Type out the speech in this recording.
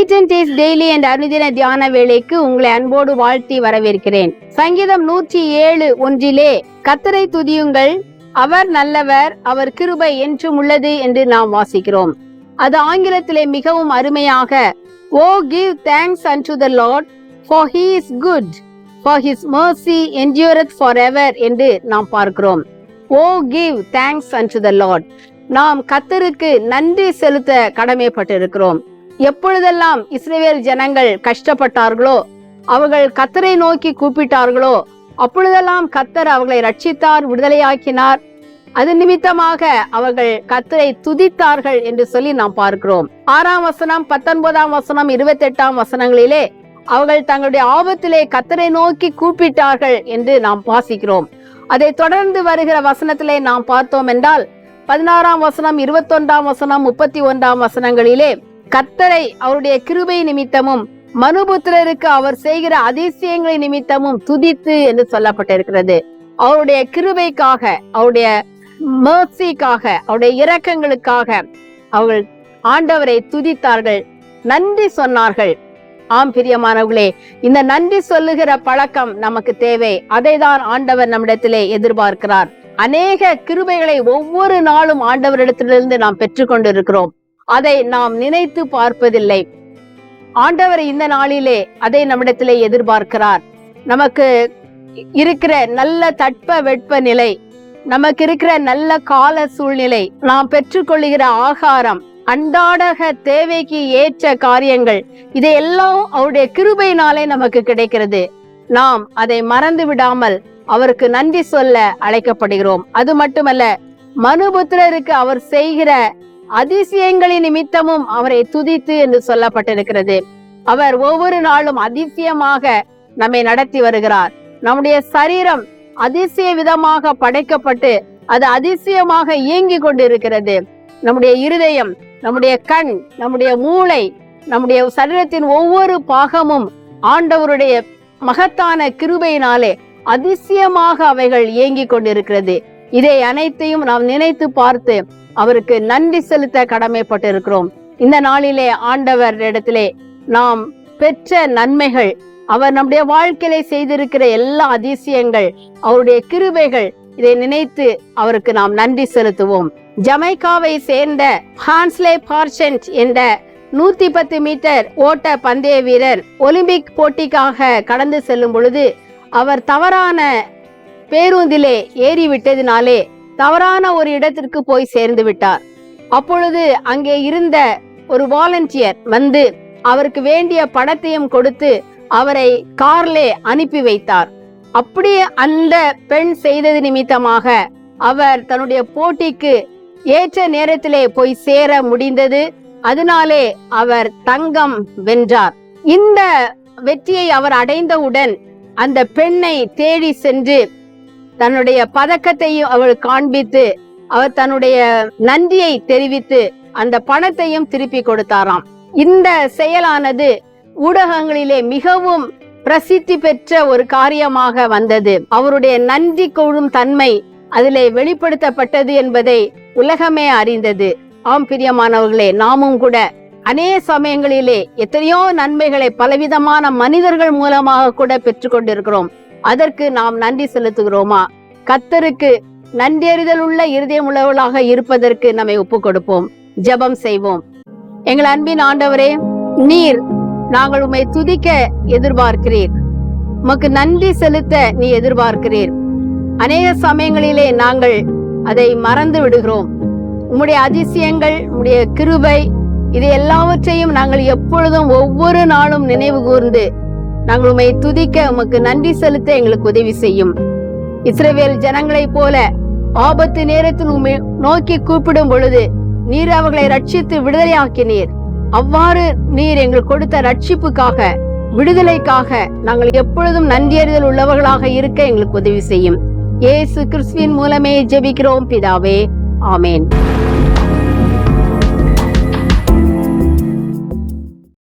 Eat and taste daily என்ற அனுதின தியான வேலைக்கு உங்களை அன்போடு வாழ்த்தி வரவேற்கிறேன். சங்கீதம் நூற்றி ஏழு ஒன்றிலே கத்தரை துதியுங்கள் அவர் நல்லவர் அவர் கிருபை என்றும் உள்ளது என்று நாம் வாசிக்கிறோம். அது ஆங்கிலத்திலே மிகவும் அருமையாக O give thanks and to the Lord for he is good for his mercy mercy for ever என்று நாம் பார்க்கிறோம். O give thanks and to the Lord நாம் கத்தருக்கு நன்றி செலுத்த கடமைப்பட்டிருக்கிறோம். எப்பொழுதெல்லாம் இஸ்ரேவேல் ஜனங்கள் கஷ்டப்பட்டார்களோ அவர்கள் கத்தரை நோக்கி கூப்பிட்டார்களோ அப்பொழுதெல்லாம் கத்தர் அவர்களை ரட்சித்தார் விடுதலையாக்கினார். அது நிமித்தமாக அவர்கள் கத்தரை துதித்தார்கள் என்று சொல்லி நாம் பார்க்கிறோம். ஆறாம் வசனம் பத்தொன்பதாம் வசனம் இருபத்தி எட்டாம் வசனங்களிலே அவர்கள் தங்களுடைய ஆபத்திலே கத்தரை நோக்கி கூப்பிட்டார்கள் என்று நாம் வாசிக்கிறோம். அதை தொடர்ந்து வருகிற வசனத்திலே நாம் பார்த்தோம் என்றால் பதினாறாம் வசனம் இருபத்தொன்றாம் வசனம் முப்பத்தி ஒன்றாம் வசனங்களிலே கத்தரை அவருடைய கிருபை நிமித்தமும் மனுபுத்திரருக்கு அவர் செய்கிற அதிசயங்களை நிமித்தமும் துதித்து என்று சொல்லப்பட்டிருக்கிறது. அவருடைய கிருபைக்காக அவருடைய மேர்சிக்காக அவருடைய இரக்கங்களுக்காக அவர்கள் ஆண்டவரை துதித்தார்கள் நன்றி சொன்னார்கள். ஆம் பிரியமானவர்களே இந்த நன்றி சொல்லுகிற பழக்கம் நமக்கு தேவை. அதை தான் ஆண்டவர் நம்மிடத்திலே எதிர்பார்க்கிறார். அநேக கிருபைகளை ஒவ்வொரு நாளும் ஆண்டவரிடத்திலிருந்து நாம் பெற்றுக்கொண்டிருக்கிறோம். அதை நாம் நினைத்து பார்ப்பதில்லை. ஆண்டவர் இந்த நாளிலே அதை நம்மிடத்திலே எதிர்பார்க்கிறார். நமக்கு இருக்கிற நல்ல தட்ப வெட்ப நிலை நமக்கு இருக்கிற நல்ல கால சூழ்நிலை நாம் பெற்றுக்கொள்ளுகிற ஆகாரம் அன்றாடக தேவைக்கு ஏற்ற காரியங்கள் இதையெல்லாம் அவருடைய கிருபையினாலே நமக்கு கிடைக்கிறது. நாம் அதை மறந்து விடாமல் அவருக்கு நன்றி சொல்ல அழைக்கப்படுகிறோம். அது மட்டுமல்ல மனுபுத்திரருக்கு அவர் செய்கிற அதிசயங்களின் நிமித்தமும் அவரை துதித்து என்று சொல்லப்பட்டிருக்கிறது. அவர் ஒவ்வொரு நாளும் அதிசயமாக நம்மை நடத்தி வருகிறார். நம்முடைய சரீரம் அதிசய விதமாக படைக்கப்பட்டு அது அதிசயமாக இயங்கி கொண்டிருக்கிறது. நம்முடைய இருதயம் நம்முடைய கண் நம்முடைய மூளை நம்முடைய சரீரத்தின் ஒவ்வொரு பாகமும் ஆண்டவருடைய மகத்தான கிருபையினாலே அதிசயமாக அவைகள் இயங்கிக் கொண்டிருக்கிறது. இதை அனைத்தையும் நாம் நினைத்து பார்த்து அவருக்கு நன்றி செலுத்த கடமைப்பட்டிருக்கிறோம். இந்த நாளிலே ஆண்டவர் இடத்திலே நாம் பெற்ற நன்மைகள் அவர் நம்முடைய வாழ்க்கையில செய்திருக்கிற எல்லா அதிசயங்கள் அவருடைய கிருபைகள் இதை நினைத்து அவருக்கு நாம் நன்றி செலுத்துவோம். ஜமைக்காவை சேர்ந்த ஹான்ஸ்லே பார்ச்சன்ட் என்ற நூத்தி பத்து மீட்டர் ஓட்ட பந்தய வீரர் ஒலிம்பிக் போட்டிக்காக கடந்து செல்லும் பொழுது அவர் தவறான பேருந்திலே ஏறிவிட்டதினாலே தவறான ஒரு இடத்திற்கு போய் சேர்ந்து விட்டார். அப்பொழுது அங்கே இருந்த ஒரு வாலண்டியர் வந்து அவருக்கு வேண்டிய படத்தையும் கொடுத்து அவரை கார்லே அனுப்பி வைத்தார். அப்படியே அந்த பெண் செய்தது நிமித்தமாக அவர் தன்னுடைய போட்டிக்கு ஏற்ற நேரத்திலே போய் சேர முடிந்தது. அதனாலே அவர் தங்கம் வென்றார். இந்த வெற்றியை அவர் அடைந்தவுடன் அந்த பெண்ணை தேடி சென்று தன்னுடைய பதக்கத்தையும் அவள் காண்பித்து அவர் தன்னுடைய நன்றியை தெரிவித்து அந்த பணத்தையும் திருப்பி கொடுத்தாராம். இந்த செயலானது ஊடகங்களிலே மிகவும் பிரசித்தி பெற்ற ஒரு காரியமாக வந்தது. அவருடைய நன்றி கொள்ளும் தன்மை அதிலே வெளிப்படுத்தப்பட்டது என்பதை உலகமே அறிந்தது. ஆம் பிரியமானவர்களே நாமும் கூட அநேக சமயங்களிலே எத்தனையோ நன்மைகளை பலவிதமான மனிதர்கள் மூலமாக கூட பெற்றுக்கொண்டிருக்கிறோம் அதற்கு நாம் நன்றி செலுத்துகிறோமா? கத்தருக்கு நன்றியறிதல் உள்ள இருதயம் உள்ளவர்களாக இருப்பதற்கு நம்மை ஒப்பு கொடுப்போம் ஜெபம் செய்வோம். எங்கள் அன்பின் ஆண்டவரே நீர் நாங்கள் உம்மை துதிக்க எதிர்பார்க்கிறீர். உமக்கு நன்றி செலுத்த நீ எதிர்பார்க்கிறீர். அநேக சமயங்களிலே நாங்கள் அதை மறந்து விடுகிறோம். உம்முடைய அதிசயங்கள் உம்முடைய கிருபை இது எல்லாவற்றையும் நாங்கள் எப்பொழுதும் ஒவ்வொரு நாளும் நினைவு கூர்ந்து நாங்கள் உம்மை துதிக்க உமக்கு நன்றி செலுத்த எங்களுக்கு உதவி செய்யும். இஸ்ரவேல் ஜனங்களைப் போல ஆபத்து நேரத்தில் உண்மை நோக்கி கூப்பிடும் பொழுது நீர் அவர்களை ரட்சித்து விடுதலையாக்கினீர். அவ்வாறு நீர் எங்கள் கொடுத்த ரட்சிப்புக்காக விடுதலைக்காக நாங்கள் எப்பொழுதும் நன்றியறிதல் உள்ளவர்களாக இருக்க எங்களுக்கு உதவி செய்யும். இயேசு கிறிஸ்துவின் மூலமே ஜெபிக்கிறோம் பிதாவே. ஆமேன்.